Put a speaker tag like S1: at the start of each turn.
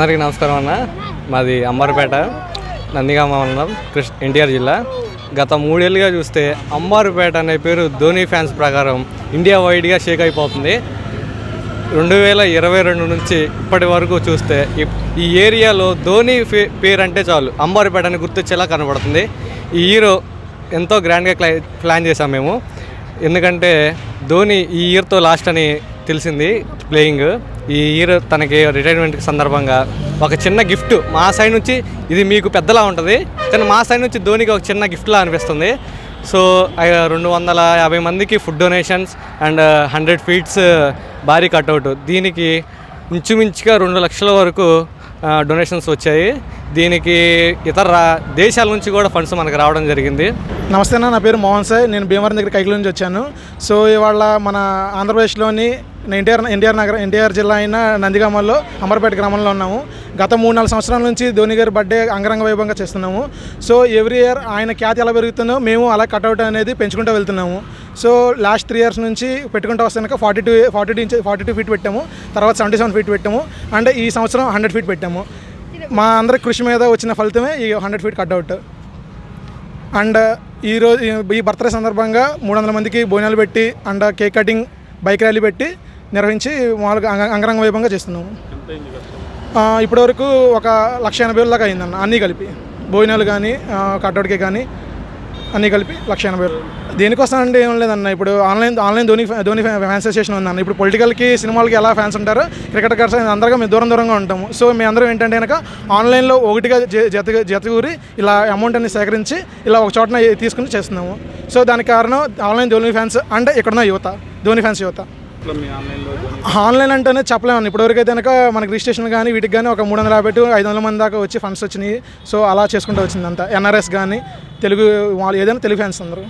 S1: అందరికీ నమస్కారం అన్న. మాది అంబారుపేట నందిగామ కృష్ణ ఎన్టీఆర్ జిల్లా. గత మూడేళ్ళుగా చూస్తే అంబారుపేట అనే పేరు ధోని ఫ్యాన్స్ ప్రకారం ఇండియా వైడ్గా షేక్ అయిపోతుంది. రెండు వేల ఇరవై రెండు నుంచి ఇప్పటి వరకు చూస్తే ఈ- ఏరియాలో ధోని పేరు అంటే చాలు. అంబారుపేట అని గుర్తొచ్చేలా కనబడుతుంది. ఈ హీరో ఎంతో గ్రాండ్గా ప్లాన్ చేసాం మేము. ఎందుకంటే ధోని ఈ ఇయర్తో లాస్ట్ అని తెలిసింది ప్లేయింగ్. ఈ ఇయర్ తనకి రిటైర్మెంట్ సందర్భంగా ఒక చిన్న గిఫ్ట్ మా సైడ్ నుంచి ఇది మీకు పెద్దలా ఉంటుంది కానీ మా సైడ్ నుంచి ధోనికి ఒక చిన్న గిఫ్ట్లా అనిపిస్తుంది. సో రెండు వందల యాభై మందికి food donations and hundred feets భారీ కట్అవుట్ దీనికి ఇంచుమించుగా రెండు లక్షల వరకు uh, డొనేషన్స్ వచ్చాయి. దీనికి ఇతర దేశాల నుంచి కూడా ఫండ్స్ మనకు రావడం జరిగింది.
S2: నమస్తే నా పేరు మోహన్ సార్ నేను భీమవరం దగ్గర కైకిల నుంచి వచ్చాను. సో ఇవాళ మన ఆంధ్రప్రదేశ్లోని ఎన్టీఆర్ ఎన్టీఆర్ నగరం ఎన్టీఆర్ జిల్లా అయిన నందిగామలో అమర్పేట గ్రామంలో ఉన్నాము. గత మూడు నాలుగు సంవత్సరాల నుంచి ధోని గారి బర్త్డే అంగరంగ వైభవంగా చేస్తున్నాము. సో ఎవ్రీ ఇయర్ ఆయన ఖ్యాతి ఎలా పెరుగుతుందో మేము అలా కట్అవుట్ అనేది పెంచుకుంటూ వెళ్తున్నాము. సో లాస్ట్ త్రీ ఇయర్స్ నుంచి పెట్టుకుంటూ వస్తాక forty two forty two inch forty two feet పెట్టాము. తర్వాత సెవెంటీ సెవెన్ ఫీట్ పెట్టాము. అండ్ ఈ సంవత్సరం హండ్రెడ్ ఫీట్ పెట్టాము. మా అందరి కృషి మీద వచ్చిన ఫలితమే ఈ హండ్రెడ్ ఫీట్ కట్అవుట్. అండ్ ఈరోజు ఈ బర్త్డే సందర్భంగా మూడు వందల మందికి భోజనాలు పెట్టి and cake cutting bike rally పెట్టి నిర్వహించి మామూలుగా అంగ- అంగరంగ వైభవంగా చేస్తున్నాము. ఇప్పటివరకు ఒక లక్ష ఎనభై వేల దాకా అయిందన్న అన్నీ కలిపి. భోజనాలు కానీ కట్అవుట్కి కానీ అన్నీ కలిపి లక్ష ఎనభై వేలు దేనికోసం అంటే ఏం లేదన్న ఇప్పుడు online online Dhoni Dhoni fans association ఉందన్న. ఇప్పుడు పొలిటికల్కి సినిమాలకి ఎలా ఫ్యాన్స్ ఉంటారో క్రికెట్ కర్స్ అందరిగా మేము దూరం దూరంగా ఉంటాము. సో మీ అందరం ఏంటంటే కనుక ఆన్లైన్లో ఒకటిగా జత జతగూరి ఇలా అమౌంట్ అన్ని సేకరించి ఇలా ఒక చోటన తీసుకుని చేస్తున్నాము. సో దానికి కారణం ఆన్లైన్ ధోని ఫ్యాన్స్ అంటే ఇక్కడున్న యువత ధోని ఫ్యాన్స్ యువత. ఆన్లైన్ అంటేనే చెప్పలేము. ఇప్పటివరకు అయితే కనుక మనకి రిజిస్ట్రేషన్ కానీ వీటికి కానీ ఒక మూడు వందల యాభై టు ఐదు వందల మంది దాకా వచ్చి ఫండ్స్ వచ్చినాయి. సో అలా చేసుకుంటూ వచ్చింది అంతా ఎన్ఆర్ఎస్ కానీ తెలుగు వాళ్ళు ఏదైనా తెలుగు ఫ్యాన్స్ అందరూ.